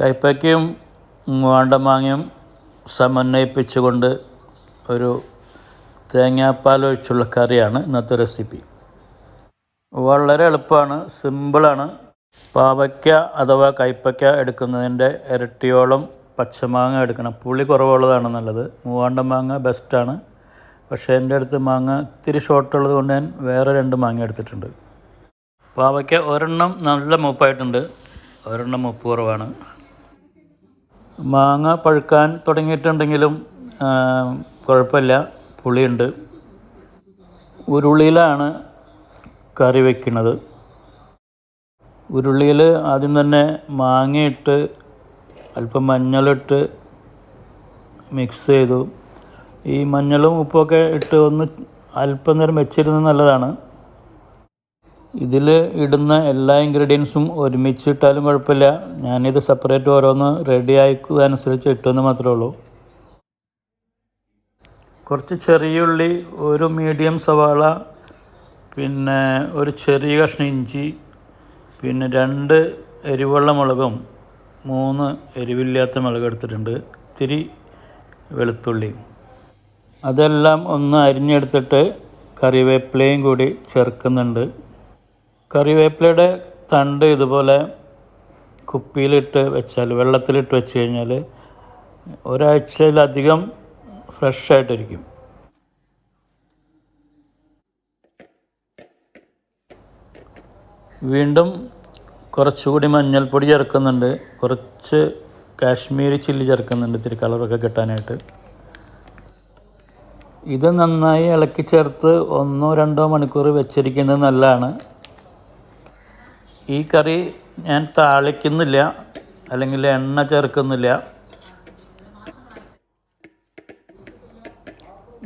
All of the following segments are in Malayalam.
കയ്പ്പയ്ക്കയും വാണ്ടമാങ്ങയും സമന്വയിപ്പിച്ചുകൊണ്ട് ഒരു തേങ്ങാപ്പാൽ ഒഴിച്ചുള്ള കറിയാണ് ഇന്നത്തെ റെസിപ്പി. വളരെ എളുപ്പമാണ് സിമ്പിളാണ്. പാവയ്ക്ക അഥവാ കൈപ്പയ്ക്ക എടുക്കുന്നതിന്റെ ഇരട്ടിയോളം പച്ചമാങ്ങ എടുക്കണം. പുളി കുറവുള്ളതാണ് നല്ലത്. മൂവാണ്ട മാങ്ങ ബെസ്റ്റാണ്. പക്ഷേ എന്റെ അടുത്ത് മാങ്ങ ഇത്തിരി ഷോർട്ടുള്ളത് കൊണ്ട് ഞാൻ വേറെ രണ്ട് മാങ്ങ എടുത്തിട്ടുണ്ട്. പാവയ്ക്ക ഒരെണ്ണം നല്ല മൂപ്പായിട്ടുണ്ട്. ഒരെണ്ണം മൂപ്പ് കുറവാണ്. മാങ്ങ പഴുക്കാൻ തുടങ്ങിയിട്ടുണ്ടെങ്കിലും കുഴപ്പമില്ല. പുളിയുണ്ട്. ഉരുളിയിലാണ് കറി വയ്ക്കുന്നത് ഉരുളിയിൽ ആദ്യം തന്നെ മാങ്ങയിട്ട് അല്പം മഞ്ഞളിട്ട് മിക്സ് ചെയ്തു. ഈ മഞ്ഞളും ഉപ്പൊക്കെ ഇട്ട് ഒന്ന് അല്പം നേരം വെച്ചിരുന്നത് നല്ലതാണ്. ഇതിൽ ഇടുന്ന എല്ലാ ഇൻഗ്രീഡിയൻസും ഒരുമിച്ച് ഇട്ടാലും കുഴപ്പമില്ല. ഞാനിത് സെപ്പറേറ്റ് ഓരോന്ന് റെഡി ആയിക്കുന്നതനുസരിച്ച് ഇട്ടെന്ന് മാത്രമേ ഉള്ളൂ. കുറച്ച് ചെറിയ ഉള്ളി ഒരു മീഡിയം സവാള പിന്നെ ഒരു ചെറിയ കഷ്ണം ഇഞ്ചി പിന്നെ രണ്ട് എരിവുള്ള മുളകും മൂന്ന് എരിവില്ലാത്ത മുളക് എടുത്തിട്ടുണ്ട്. ഇത്തിരി വെളുത്തുള്ളി. അതെല്ലാം ഒന്ന് അരിഞ്ഞെടുത്തിട്ട് കറിവേപ്പിലയും കൂടി ചേർക്കുന്നുണ്ട്. കറിവേപ്പിലയുടെ തണ്ട് ഇതുപോലെ കുപ്പിയിലിട്ട് വെച്ചാൽ വെള്ളത്തിലിട്ട് വെച്ച് കഴിഞ്ഞാൽ ഒരാഴ്ചയിലധികം ഫ്രഷ് ആയിട്ടിരിക്കും. വീണ്ടും കുറച്ചുകൂടി മഞ്ഞൾപ്പൊടി ചേർക്കുന്നുണ്ട്. കുറച്ച് കാശ്മീരി ചില്ലി ചേർക്കുന്നുണ്ട് ഇത്തിരി കളറൊക്കെ കിട്ടാനായിട്ട്. ഇത് നന്നായി ഇളക്കി ചേർത്ത് ഒന്നോ രണ്ടോ മണിക്കൂർ വെച്ചിരിക്കുന്നത് നല്ലതാണ്. ഈ കറി ഞാൻ താളിക്കുന്നില്ല അല്ലെങ്കിൽ എണ്ണ ചേർക്കുന്നില്ല.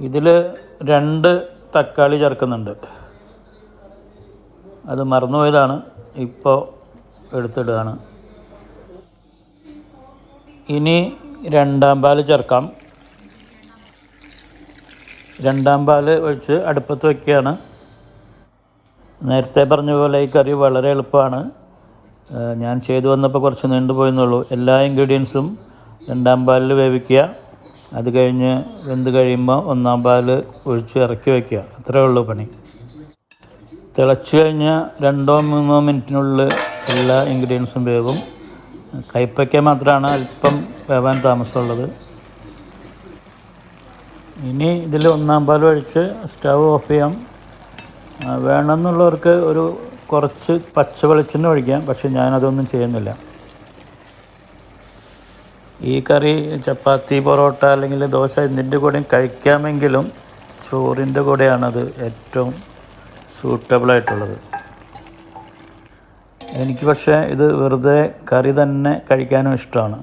ഇതിൽ രണ്ട് തക്കാളി ചേർക്കുന്നുണ്ട്. അത് മറന്നുപോയതാണ്. ഇപ്പോൾ എടുത്തിടുകയാണ്. ഇനി രണ്ടാം പാൽ ചേർക്കാം. രണ്ടാം പാൽ ഒഴിച്ച് അടുപ്പത്ത് വയ്ക്കുകയാണ് നേരത്തെ പറഞ്ഞ പോലെ ഈ കറി വളരെ എളുപ്പമാണ്. ഞാൻ ചെയ്തു വന്നപ്പോൾ കുറച്ച് നീണ്ടുപോയെന്നുള്ളൂ എല്ലാ ഇൻഗ്രീഡിയൻസും രണ്ടാം പാലിൽ വേവിക്കുക. അത് കഴിഞ്ഞ് വെന്ത് കഴിയുമ്പോൾ ഒന്നാം പാൽ ഒഴിച്ച് ഇറക്കി വയ്ക്കുക അത്രേ ഉള്ളൂ പണി. തിളച്ച് കഴിഞ്ഞാൽ രണ്ടോ മൂന്നോ മിനിറ്റിനുള്ളിൽ എല്ലാ ഇൻഗ്രീഡിയൻസും വേവും. കയ്പ്പയ്ക്ക മാത്രമാണ് അല്പം വേവാൻ താമസമുള്ളത്. ഇനി ഇതിൽ ഒന്നാം പാൽ ഒഴിച്ച് സ്റ്റവ് ഓഫ് ചെയ്യാം. വേണമെന്നുള്ളവർക്ക് ഒരു കുറച്ച് പച്ച വെളിച്ചെണ്ണ ഒഴിക്കാം പക്ഷെ ഞാനതൊന്നും ചെയ്യുന്നില്ല. ഈ കറി ചപ്പാത്തി പൊറോട്ട അല്ലെങ്കിൽ ദോശ ഇതിന്റെ കൂടെയും കഴിക്കാമെങ്കിലും ചോറിന്റെ കൂടെയാണത് ഏറ്റവും സൂട്ടബിളായിട്ടുള്ളത്. എനിക്ക് പക്ഷേ ഇത് വെറുതെ കറി തന്നെ കഴിക്കാനും ഇഷ്ടമാണ്.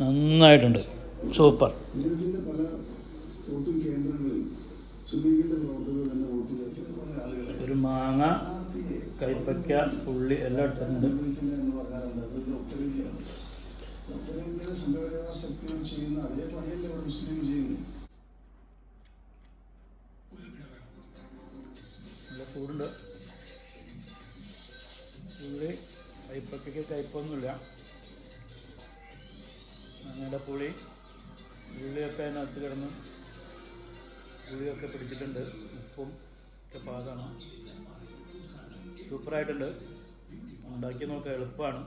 നന്നായിട്ടുണ്ട്. സൂപ്പർ. ജില്ലത്തിന്റെ പല വോട്ടിംഗ് കേന്ദ്രങ്ങളിൽ സുലീഗിന്റെ പ്രവർത്തകർ തന്നെ വോട്ട് ഒരു മാങ്ങ കൈപ്പയ്ക്ക ഉള്ളി എല്ലാം എടുത്തിട്ടുണ്ട്. ഉത്തരേന്ത്യയിലെ സംഘപരിവാർ ശക്തികൾ ചെയ്യുന്ന അതേ പണിയല്ലേ ഇവിടെ മുസ്ലിം ചെയ്യുന്നു നല്ല ചൂടുണ്ട്. ഉള്ളി കൈപ്പയ്ക്ക് കയ്പൊന്നുമില്ല. അങ്ങനെ പുളി. ഉള്ളിയൊക്കെ അതിനകത്ത് കിടന്ന് ഉള്ളിയൊക്കെ പിടിച്ചിട്ടുണ്ട്. ഉപ്പും ഒക്കെ പാകമാണ് സൂപ്പറായിട്ടുണ്ട്. ഉണ്ടാക്കി നോക്കാൻ എളുപ്പമാണ്.